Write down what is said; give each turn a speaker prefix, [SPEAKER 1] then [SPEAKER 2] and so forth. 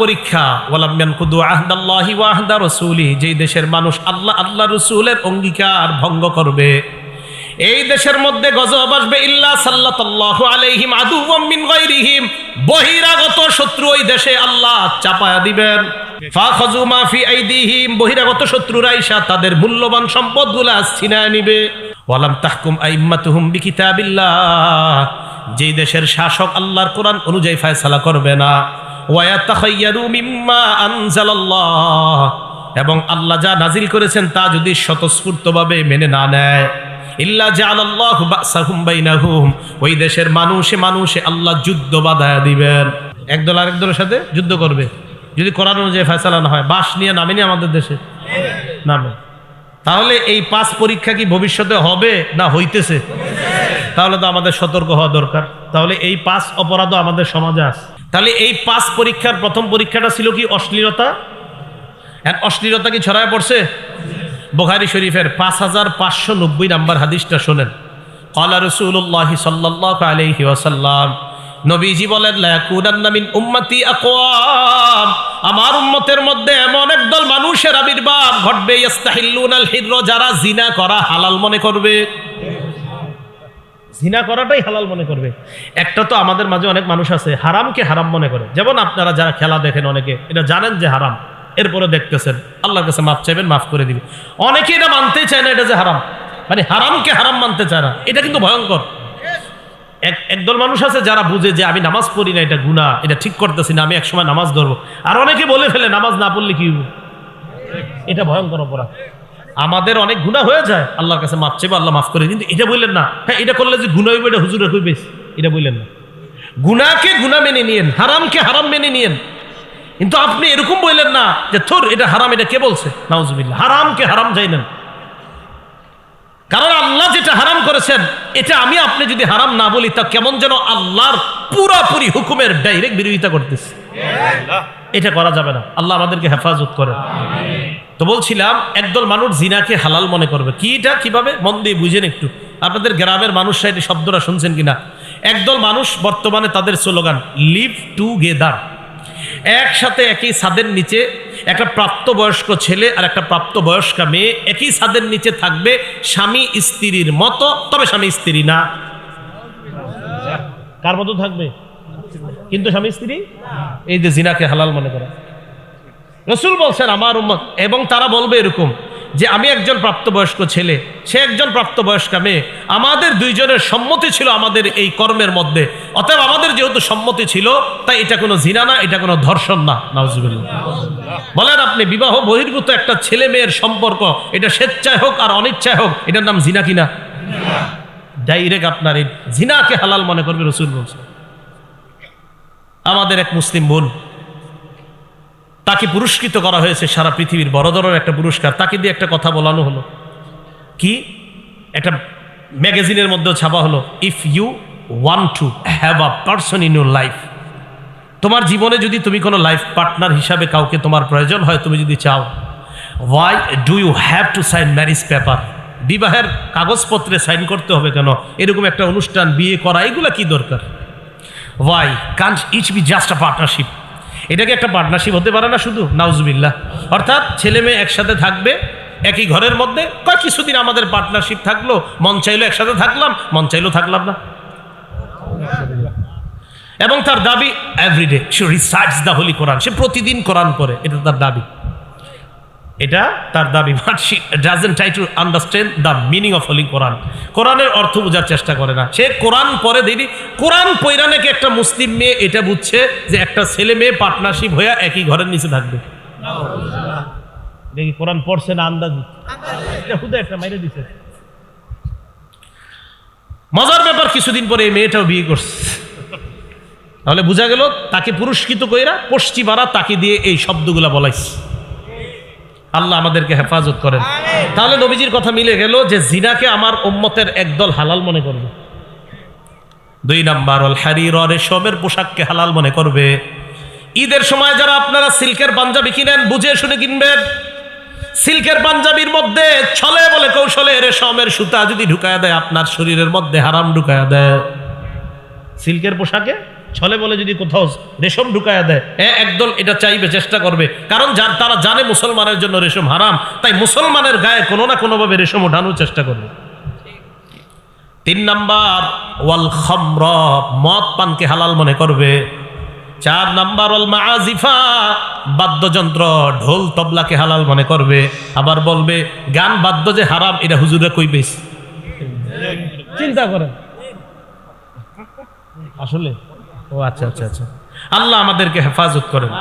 [SPEAKER 1] পরীক্ষা যেই দেশের মানুষ আল্লাহ আল্লাহ রসুলের অঙ্গীকার ভঙ্গ করবে, এই দেশের মধ্যে গজব আসবে আলাইহিম মিন বহিরাগত শত্রু ওই দেশে আল্লাহ চাপায়া দিবেন। বহিরাগত শত্রুরা তাদের মূল্যবান সম্পদগুলো ছিনায় নিবে। যেই দেশের শাসক আল্লাহর কোরআন অনুযায়ী ফয়সালা করবে না। এবং আল্লাহ যা নাজিল করেছেন তা যদি স্বতঃস্ফূর্তভাবে মেনে না নেয়। ইল্লা জাআলাল্লাহু বাসাহুম বাইনাহুম। ওই দেশের মানুষে মানুষে আল্লাহ যুদ্ধ বাধায়া দিবেন। একদল আরেক দলের সাথে যুদ্ধ করবে। যদি কোরআন অনুযায়ী ফয়সালা না হয় বাস নিয়ে নামেনি আমাদের দেশে? নামে। তাহলে এই পাস পরীক্ষা কি ভবিষ্যতে হবে না হইতেছে? তাহলে তো আমাদের সতর্ক হওয়া দরকার। তাহলে এই পাস অপরাধও আমাদের সমাজে আছে। তাহলে এই পাস পরীক্ষার প্রথম পরীক্ষাটা ছিল কি অশ্লীলতা? আর অশ্লীলতা কি ছড়ায় পড়ছে? বোখারি শরীফের পাঁচ হাজার পাঁচশো নব্বই নাম্বার হাদিসটা শোনেন। কলা রসুল্লাহ সাল্লাহ আলহি ওয়াসাল্লাম, নবীজি বলেন লায়াকুনান্না মিন উম্মতি আকওয়াম। আমার উম্মতের মধ্যে এমন একদল মানুষের আবির্ভাব ঘটবে ইস্তাহিল্লুনাল হিরর, যারা জিনা করা হালাল মনে করবে। জিনা করাটাই হালাল মনে করবে। একটা তো আমাদের মাঝে অনেক মানুষ আছে, হারামকে হারাম মনে করে। যেমন আপনারা যারা খেলা দেখেন অনেকে, এটা জানেন যে হারাম। এরপরে দেখতেছেন, আল্লাহর কাছে মাফ চাইবেন, মাফ করে দিবে অনেকে এটা মানতেই চায় না, এটা যে হারাম। মানে হারামকে হারাম মানতে চায় না, এটা কিন্তু ভয়ঙ্কর। এক, একদল মানুষ আছে যারা বুঝে যে আমি নামাজ পড়ি না, এটা গুণা এটা ঠিক করতেছি না, আমি একসময় নামাজ ধরবো। আর অনেকে বলে ফেলে, নামাজ না পড়লে কি এটা ভয়ঙ্কর অপরাধ। আমাদের অনেক গুণা হয়ে যায়। আল্লাহর কাছে মাপ চেয়ে আল্লাহ মাফ করে কিন্তু এটা বললেন না। হ্যাঁ এটা করলে যে গুণা হইবে এটা হুজুরে হইবে। এটা বললেন না। গুণাকে গুণা মেনে নিয়েন হারামকে হারাম মেনে নিয়েন। কিন্তু আপনি এরকম বললেন না যে থোর এটা হারাম এটা কে বলছে? নাউজুবিল্লাহ। হারামকে হারাম যাইলেন কারণ আল্লাহ যেটা হারাম করেছেন এটা আমি আপনি যদি হারাম না বলি তা কেমন যেন আল্লাহর পুরাপুরি হুকুমের ডাইরেক্ট বিরোধিতা করতেছে। এটা করা যাবে না। আল্লাহ আমাদেরকে হেফাজত করে তো বলছিলাম, একদল মানুষ জিনাকে হালাল মনে করবে। কি এটা? কীভাবে? মন দিয়ে বুঝেন একটু। আপনাদের গ্রামের মানুষরা এটি শব্দটা শুনছেন কিনা? একদল মানুষ বর্তমানে তাদের স্লোগান লিভ টুগেদার একসাথে একই ছাদের নিচে একটা প্রাপ্তবয়স্ক ছেলে আর একটা প্রাপ্তবয়স্কা মেয়ে একই ছাদের নিচে থাকবে স্বামী স্ত্রীর মতো, তবে স্বামী স্ত্রী না। কার মতো থাকবে? কিন্তু স্বামী স্ত্রী? এই যে জিনাকে হালাল মনে করে। রসুল বলছেন, আমার উম্মত। এবং তারা বলবে এরকম যে, আমি একজন প্রাপ্তবয়স্ক ছেলে, সে একজন প্রাপ্তবয়স্ক মেয়ে। আমাদের দুইজনের সম্মতি ছিল আমাদের এই কর্মের মধ্যে। অতএব আমাদের যেহেতু সম্মতি ছিল, তাই এটা কোনো জিনা না, এটা কোনো ধর্ষণ না। নাউজুবিল্লাহ। বলেন আপনি, বিবাহ বহির্ভূত একটা ছেলে মেয়ের সম্পর্ক, এটা স্বেচ্ছায় হোক আর অনিচ্ছায় হোক, এটার নাম জিনা কিনা? ডাইরেক্ট আপনার এই জিনাকে হালাল মনে করবে রসুল বলছে আমাদের এক মুসলিম বোন তাকে পুরস্কৃত করা হয়েছে সারা পৃথিবীর বড় ধরনের একটা পুরস্কার। তাকে দিয়ে একটা কথা বলানো হলো। কি? একটা ম্যাগাজিনের মধ্যেও ছাপা হলো if you want to have a person in your life তোমার জীবনে যদি তুমি কোনো লাইফ পার্টনার হিসাবে কাউকে তোমার প্রয়োজন হয়, তুমি যদি চাও why do you have to sign marriage paper বিবাহের কাগজপত্রে সাইন করতে হবে কেন? এরকম একটা অনুষ্ঠান, বিয়ে করা, এগুলো কি দরকার? Why can't it be just a partnership এটাকে একটা পার্টনারশিপ হতে পারে না শুধু নাউজবিল্লা অর্থাৎ ছেলে মেয়ে একসাথে থাকবে, একই ঘরের মধ্যে, কয় কিছুদিন আমাদের পার্টনারশিপ থাকল, মন চাইলো একসাথে থাকলাম, মন চাইলো থাকলাম না। এবং তার দাবি এভরিডে সে রিসার্চ দা হোলি কোরআন সে প্রতিদিন কোরআন করে এটা তার দাবি। এটা তার দাবি but she doesn't try to understand the meaning of holy Quran কোরআনের অর্থ বোঝার চেষ্টা করে না। সে কোরআন পরে দেখি কোরআন পৈরা নাকি একটা মুসলিম মেয়ে এটা বুঝছে যে একটা ছেলে মেয়ে পার্টনারশিপ হয়ে একই ঘরের নিচে থাকবে। দেখি কোরআন পড়ছে না আন্দাজ? হুদা একটা মাইরে দিছে। মজার ব্যাপার, কিছুদিন পরে এই মেয়েটাও বিয়ে করছে। তাহলে বোঝা গেল তাকে পুরস্কৃত কইরা পশ্চিমারা তাকে দিয়ে এই শব্দগুলা বলাইছে। আল্লাহ আমাদেরকে হেফাজত করেন। তাহলে নবীজির কথা মিলে গেল যে জিনাকে আমার উম্মতের একদল হালাল মনে করবে। দুই নাম্বার অল হারির রেশমের পোশাককে হালাল মনে করবে। ঈদের সময় যারা আপনারা সিল্কের পাঞ্জাবি কিনেন বুঝে শুনে কিনবেন। সিল্কের পাঞ্জাবির মধ্যে ছলে বলে কৌশলে রেশমের সুতা যদি ঢুকায় দেয় আপনার শরীরের মধ্যে হারাম ঢুকায়া দেয়। সিল্কের পোশাকে ছলে বলে যদি কোথাও রেশম ঢুকায়া দেয় এ একদল এটা চাইবে চেষ্টা করবে। কারণ যার তারা জানে মুসলমানের জন্য রেশম হারাম তাই মুসলমানের গায়ে কোনো না কোনোভাবে রেশম ওঠানোর চেষ্টা করবে। তিন নাম্বার ওয়াল খমর মদ পানকে হালাল মনে করবে। চার নাম্বার ওয়াল মাআজিফা বাদ্যযন্ত্র ঢোল তবলাকে হালাল মনে করবে। আবার বলবে গান বাদ্য যে হারাম এটা হুজুরে কই বেশ? চিন্তা করেন। আসলে ও আচ্ছা আচ্ছা আচ্ছা। আল্লাহ আমাদেরকে হেফাজত করেন।